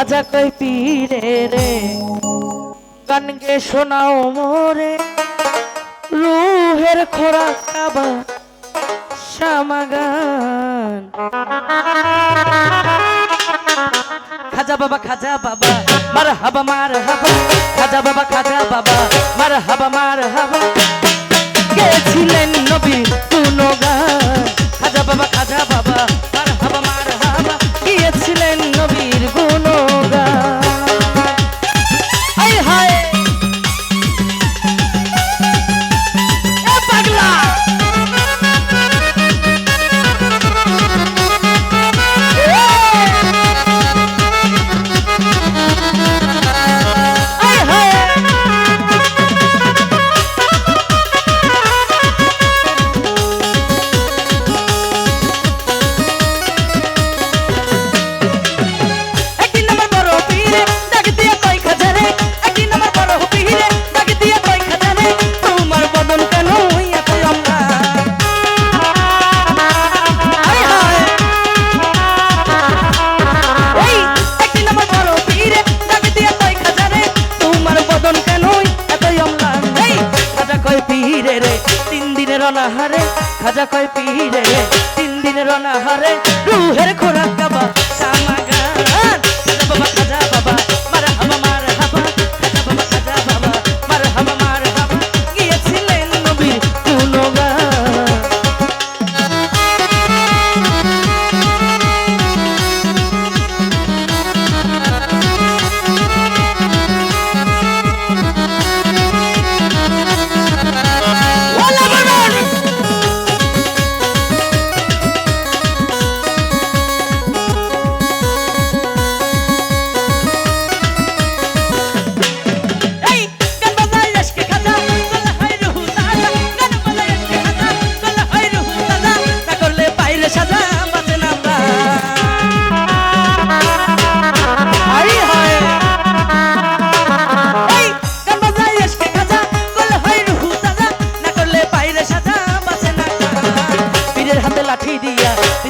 খাজা কই পীরে রে কানকে শোনাও মোরে, রুহের খোরা কাবা শামাগান খাজা বাবা খাজা বাবা মার হাবা মার হাবা খাজা বাবা খাজা বাবা মার হাবা মার হাবা অনাহারে খাজা কয় পিরে তিন দিনের অনাহারে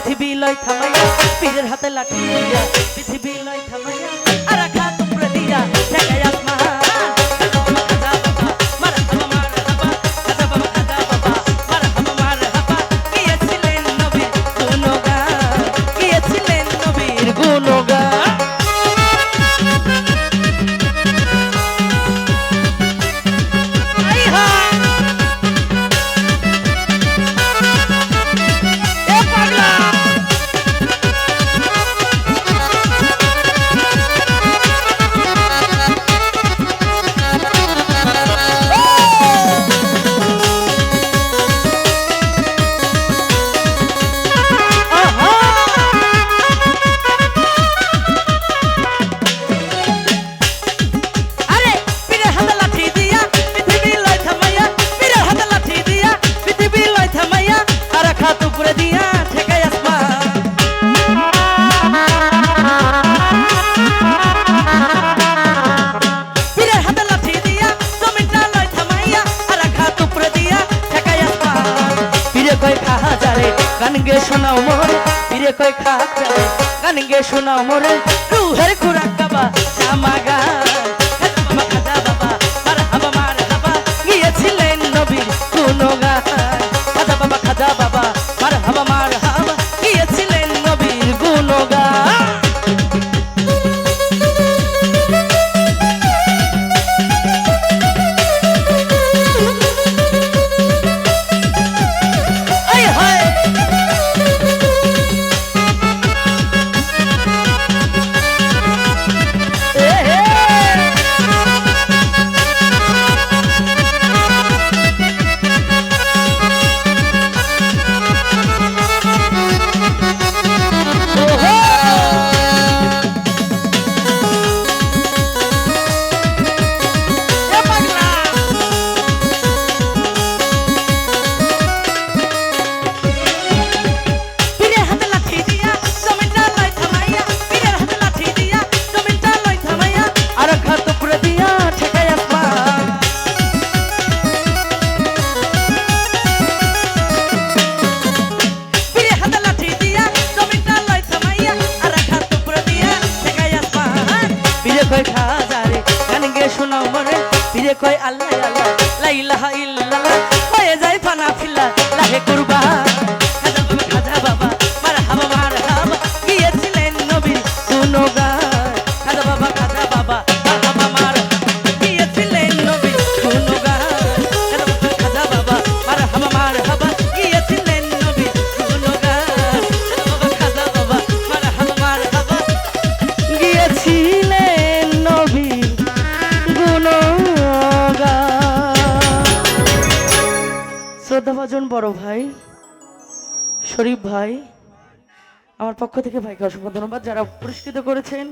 পৃথিবী লয় থামাইয়া পীরের হাতে লাঠি দিয়া পৃথিবী লয় থামাইয়া। গে শোনাও মোরে ফিরে কয় খা গান। গে শোনাও মোরে রুহের খুরাক কাবা সামাগান দিয়ে কয় আল্লাহ আল্লাহ লা ইলাহা ইল্লাল্লাহ হয়ে যায় ফানা ফিল্লা লাহে কুরবা শ্রদ্ধাভাজন বড় ভাই শরীফ ভাই আমার পক্ষ থেকে ভাইকে অসংখ্য ধন্যবাদ যারা পুরস্কৃত করেছেন।